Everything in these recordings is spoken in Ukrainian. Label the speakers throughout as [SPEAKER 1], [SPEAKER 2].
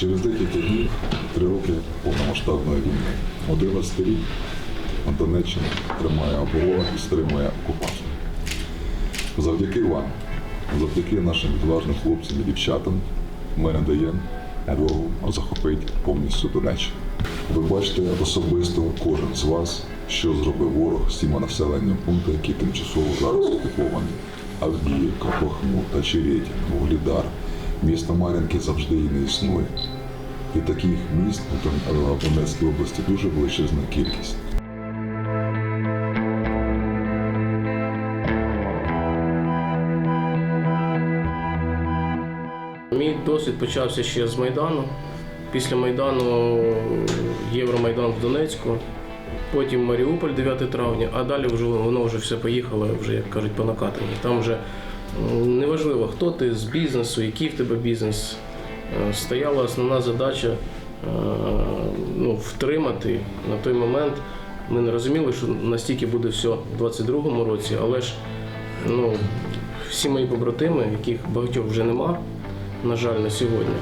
[SPEAKER 1] Через декілька днів, три роки повномасштабної війни. 11 рік Донеччина тримає оборону і стримує окупацію. Завдяки вам, завдяки нашим відважним хлопцям і дівчатам, ми не даємо захопити повністю Донеччину. Ви бачите особисто кожен з вас, що зробив ворог з цими населеними пунктами, які тимчасово зараз окуповані. Авдіївка, Бахмут, Очеретин, Вугледар. Місто Мар'їнки завжди і не існує. І таких міст у е, Донецькій області дуже величезна кількість.
[SPEAKER 2] Мій досвід почався ще з Майдану. Після Майдану Євромайдан в Донецьку, потім Маріуполь 9 травня, а далі вже воно вже все поїхало, вже як кажуть, по накатанні. Там вже неважливо, хто ти з бізнесу, який в тебе бізнес. Е, Стояла основна задача е, ну, втримати на той момент. Ми не розуміли, що настільки буде все в 22-му році, але ж ну, всі мої побратими, яких багатьох вже нема, на жаль, на сьогодні.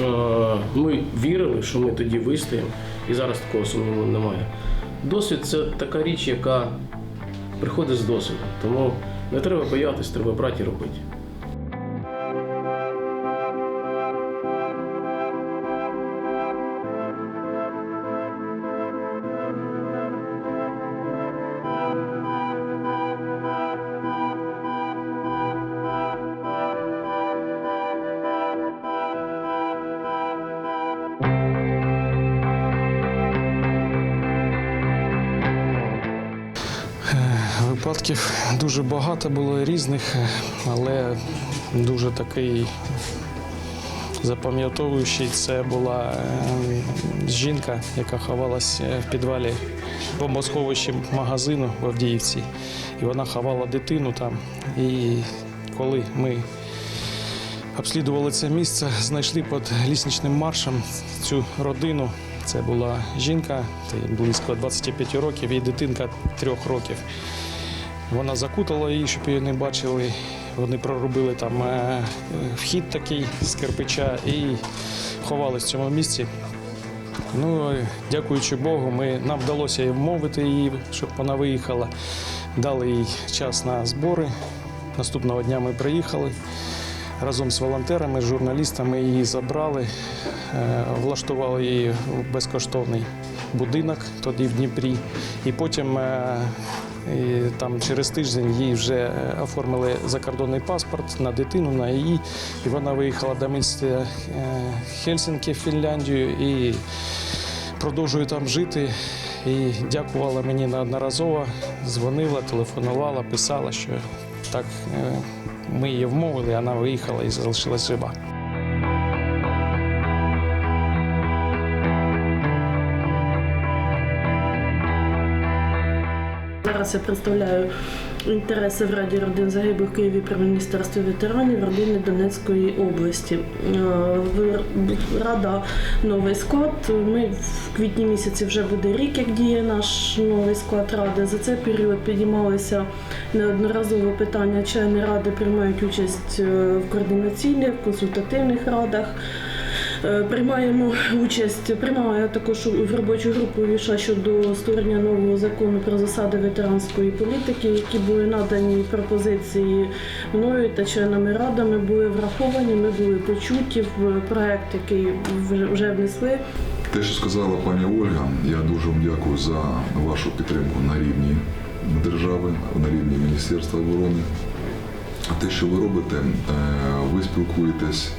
[SPEAKER 2] Е, Ми вірили, що ми тоді вистоїмо, і зараз такого сумніву немає. Досвід це така річ, яка приходить з досвіду. Тому не треба боятись, треба брати і робити.
[SPEAKER 3] Випадків дуже багато було різних, але дуже такий запам'ятовуючий це була е, жінка, яка ховалась е, в підвалі бомбосховищі магазину в Авдіївці. І вона ховала дитину там. І коли ми обслідували це місце, знайшли під лісничним маршем цю родину. Це була жінка, близько 25 років, і дитинка 3 років. Вона закутала її, щоб її не бачили. Вони проробили там е, е, вхід такий з кирпича і ховались в цьому місці. Ну, е, дякуючи Богу, ми, нам вдалося вмовити її, щоб вона виїхала. Дали їй час на збори. Наступного дня ми приїхали. Разом з волонтерами, з журналістами її забрали, влаштували її в безкоштовний будинок тоді в Дніпрі. І потім і там через тиждень їй вже е, оформили закордонний паспорт на дитину, на її. І вона виїхала до міста е, Хельсінки в Фінляндію і продовжує там жити. І дякувала мені неодноразово, дзвонила, телефонувала, писала, що так е, ми її вмовили, вона виїхала і залишилась жива.
[SPEAKER 4] Зараз я представляю інтереси в Раді родин загиблих в Києві при міністерстві ветеранів родини Донецької області. Е, Рада новий склад. Ми в квітні місяці вже буде рік, як діє наш новий склад ради. За цей період підіймалися неодноразово питання. Члени ради приймають участь е, в координаційних, консультативних радах. Е, Приймаємо участь, приймаю також в робочу групу війшла щодо створення нового закону про засади ветеранської політики, які були надані пропозиції мною та членами радами, були враховані. Ми були почуті в проект, який вже- внесли.
[SPEAKER 1] Те, що сказала пані Ольга, я дуже вам дякую за вашу підтримку на рівні держави, на рівні Міністерства оборони. Те, що ви робите, е, ви спілкуєтесь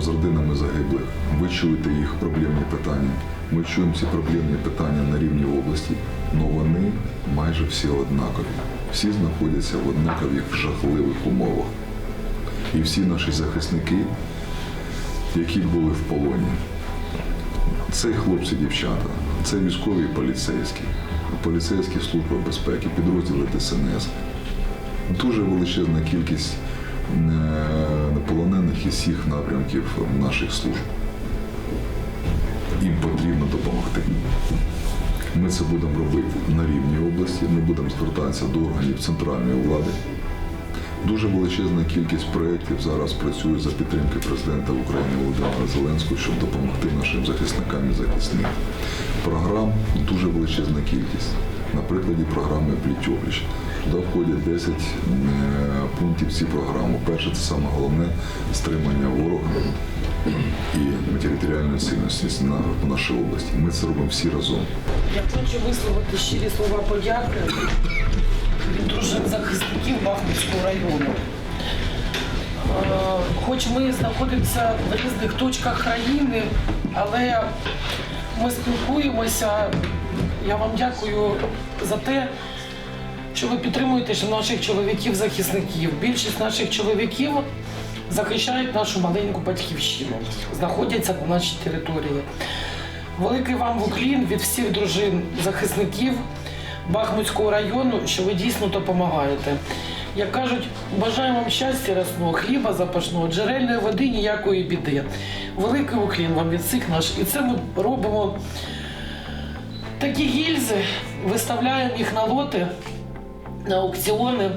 [SPEAKER 1] з родинами загиблих, ви чуєте їх проблемні питання. Ми чуємо ці проблемні питання на рівні області, але вони майже всі однакові. Всі знаходяться в однакових жахливих умовах. І всі наші захисники які були в полоні. Це хлопці, дівчата, це військові і поліцейські, поліцейські служби безпеки, підрозділи ДСНС. Дуже величезна кількість полонених із всіх напрямків наших служб. Їм потрібно допомогти. Ми це будемо робити на рівні області, ми будемо звертатися до органів центральної влади. Дуже величезна кількість проєктів зараз працює за підтримки президента України Володимира Зеленського, щоб допомогти нашим захисникам і захисникам. Програм дуже величезна кількість. На прикладі програми Плітьопліч. Туди входять 10 е, пунктів цієї програми. Перше, це саме головне стримання ворога і територіальної цілісності на, в нашій області. Ми це робимо всі разом.
[SPEAKER 5] Я хочу висловити щирі слова подяки від дружин захисників Бахмутського району. Е, Хоч ми знаходимося в різних точках країни, але ми спілкуємося. Я вам дякую за те, що ви підтримуєте наших чоловіків-захисників. Більшість наших чоловіків захищають нашу маленьку батьківщину, знаходяться на нашій території. Великий вам уклін від всіх дружин захисників Бахмутського району, що ви дійсно допомагаєте. Як кажуть, бажаю вам щастя рясного, хліба запашного, джерельної води ніякої біди. Великий уклін вам від всіх наш. І це ми робимо такі гільзи, виставляємо їх на лоти, на аукціони.